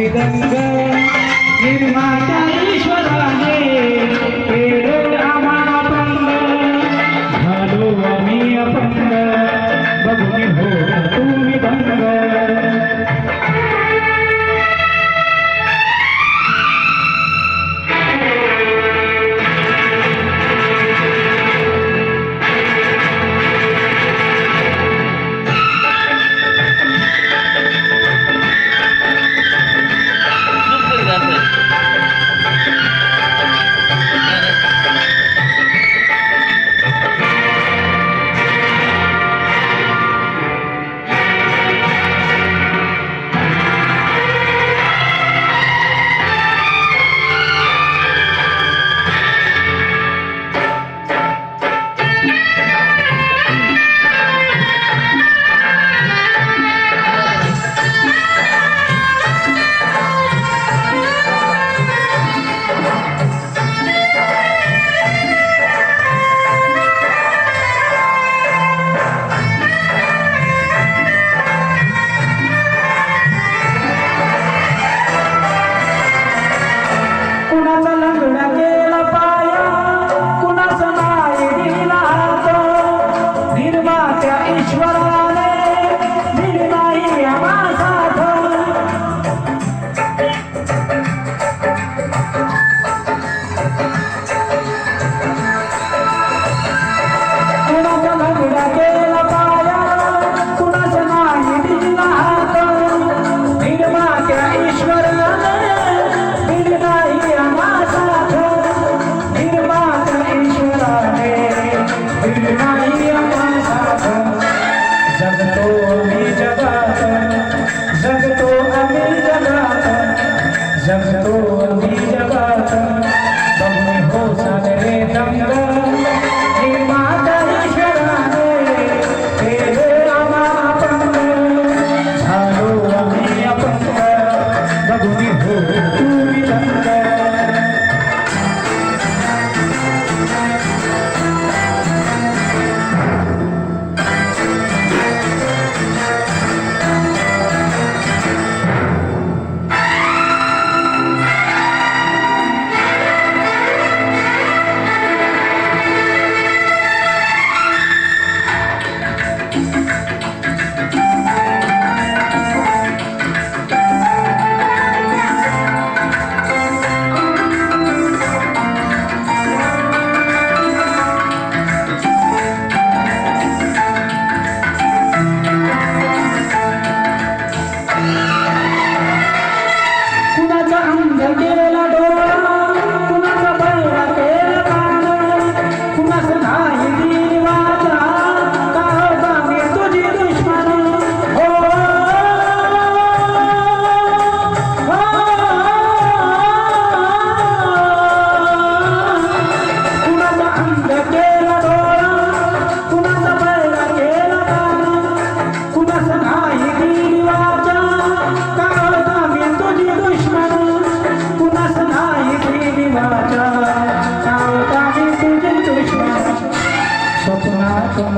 విధంగా నిర్మాత ఈశ్వరాన్ని जगतो आम्ही जगात जगतो आम्ही जगात जगतो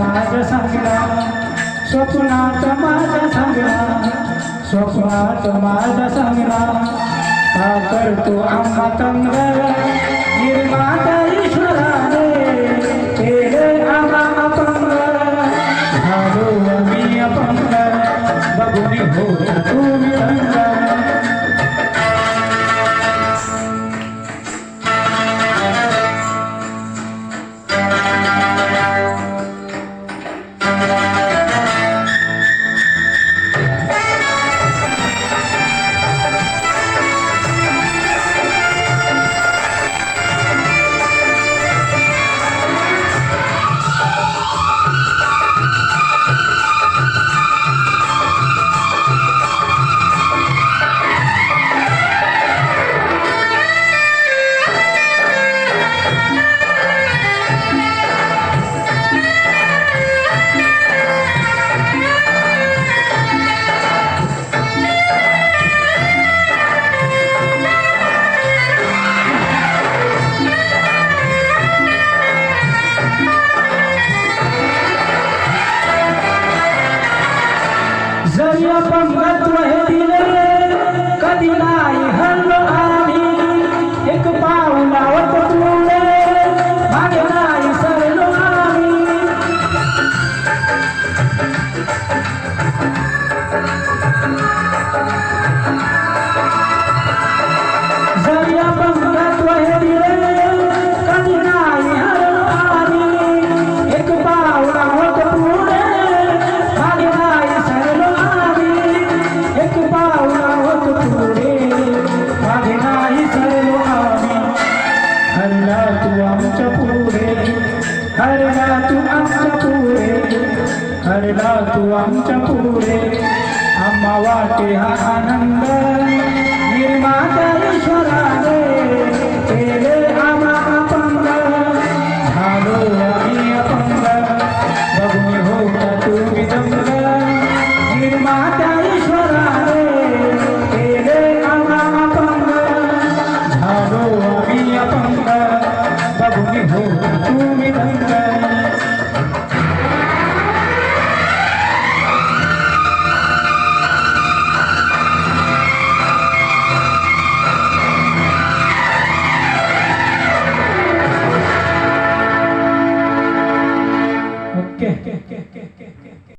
माझ्या सांगला स्वप्नात माझा सांगला स्वप्नात माझा सांगला का करतो आम्हा तंग निर्माता محبت وهدي لله قد ما हरला तू आमच्या पुढे. हरला तू आमच्या पुढे. हरला तू आमच्या पुढे. आम्हा वाटे हा आनंद. निर्माता ईश्वरा